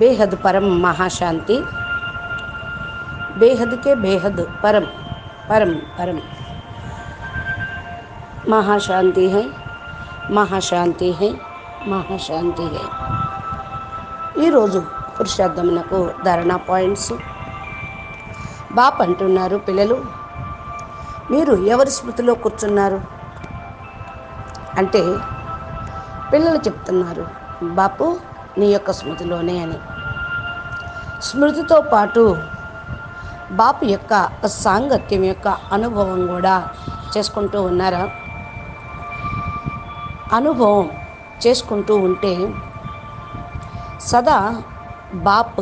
బేహద్ పరం మహాశాంతి. బేహద్కే బేహద్ పరం పరం పరం. మహాశాంతి హై మహాశాంతి హై మహాశాంతి హై. ఈరోజు పురుషార్థమునకు ధారణా పాయింట్స్. బాప్ అంటున్నారు పిల్లలు మీరు ఎవరి స్మృతిలో కూర్చున్నారు? అంటే పిల్లలు చెప్తున్నారు బాపు నీ యొక్క స్మృతిలోనే అని. స్మృతితో పాటు బాపు యొక్క సాంగత్యం యొక్క అనుభవం కూడా చేసుకుంటూ ఉన్నారా? అనుభవం చేసుకుంటూ ఉంటే సదా బాప్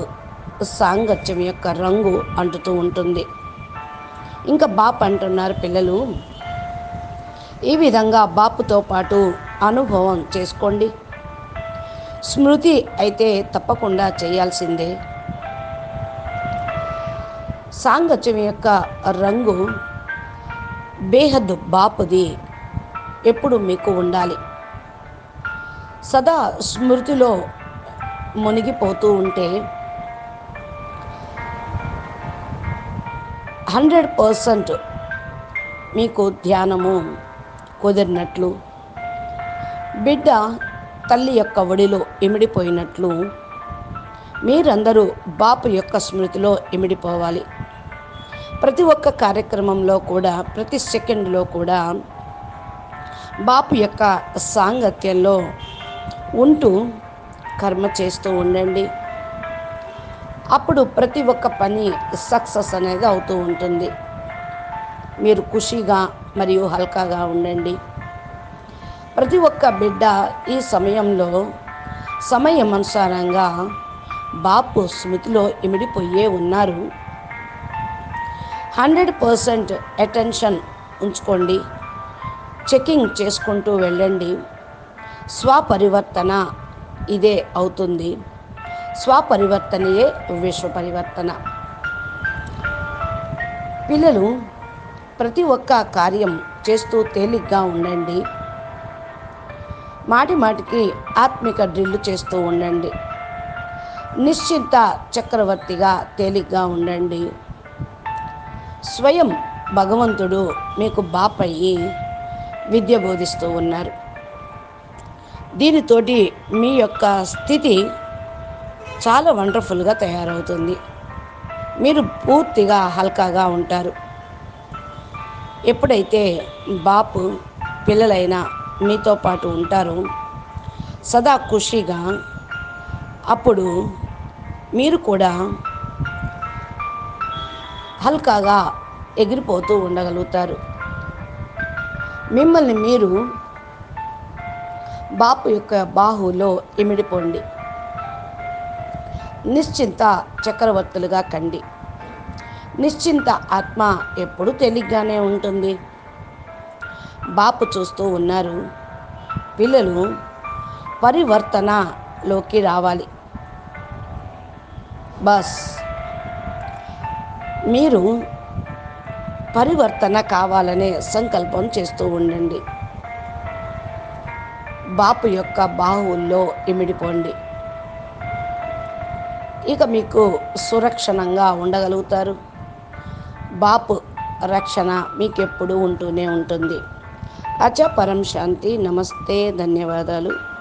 సాంగత్యం యొక్క రంగు అంటుతూ ఉంటుంది. ఇంకా బాప్ అంటున్నారు పిల్లలు ఈ విధంగా బాపుతో పాటు అనుభవం చేసుకోండి. స్మృతి అయితే తప్పకుండా చేయాల్సిందే. సాంగత్యం యొక్క రంగు బేహద్ బాపుది ఎప్పుడు మీకు ఉండాలి. సదా స్మృతిలో మునిగిపోతూ ఉంటే హండ్రెడ్ పర్సెంట్ మీకు ధ్యానము కుదిరినట్లు. బిడ్డ తల్లి యొక్క ఒడిలో ఇమిడిపోయినట్లు మీరందరూ బాపు యొక్క స్మృతిలో ఇమిడిపోవాలి. ప్రతి ఒక్క కార్యక్రమంలో కూడా ప్రతి సెకండ్లో కూడా బాపు యొక్క సాంగత్యంలో ఉంటూ కర్మ చేస్తూ ఉండండి. అప్పుడు ప్రతి ఒక్క పని సక్సెస్ అనేది అవుతూ ఉంటుంది. మీరు ఖుషిగా మరియు హల్కాగా ఉండండి. ప్రతి ఒక్క బిడ్డ ఈ సమయంలో సమయం అనుసారంగా బాపు స్మృతిలో ఇమిడిపోయే ఉన్నారు. హండ్రెడ్ పర్సెంట్ అటెన్షన్ ఉంచుకోండి. చెకింగ్ చేసుకుంటూ వెళ్ళండి. స్వపరివర్తన ఇదే అవుతుంది. స్వపరివర్తనయే విశ్వ పరివర్తన. పిల్లలు ప్రతి ఒక్క కార్యం చేస్తూ తేలిగ్గా ఉండండి. మాటి మాటికి ఆత్మిక డ్రిల్లు చేస్తూ ఉండండి. నిశ్చింత చక్రవర్తిగా తేలిగ్గా ఉండండి. స్వయం భగవంతుడు మీకు బాపయ్యి విద్య బోధిస్తూ ఉన్నారు. దీనితోటి మీ యొక్క స్థితి చాలా వండర్ఫుల్గా తయారవుతుంది. మీరు పూర్తిగా హల్కాగా ఉంటారు. ఎప్పుడైతే బాపు పిల్లలైన మీతో పాటు ఉంటారు. సదా ఖుషిగా. అప్పుడు మీరు కూడా హల్కాగా ఎగిరిపోతూ ఉండగలుగుతారు. మిమ్మల్ని మీరు బాపు యొక్క బాహులో ఇమిడిపోండి. నిశ్చింత చక్రవర్తులుగా కండి. నిశ్చింత ఆత్మ ఎప్పుడు తేలిగ్గానే ఉంటుంది. బాపు చూస్తూ ఉన్నారు. పిల్లలు పరివర్తనలోకి రావాలి. బస్. మీరు పరివర్తన కావాలనే సంకల్పం చేస్తూ ఉండండి. బాపు యొక్క బాహువుల్లో ఇమిడిపోండి. ఇక మీకు సురక్షణంగా ఉండగలుగుతారు. బాపు రక్షణ మీకెప్పుడూ ఉంటూనే ఉంటుంది. అచ పరం శాంతి నమస్తే ధన్యవాదాలు.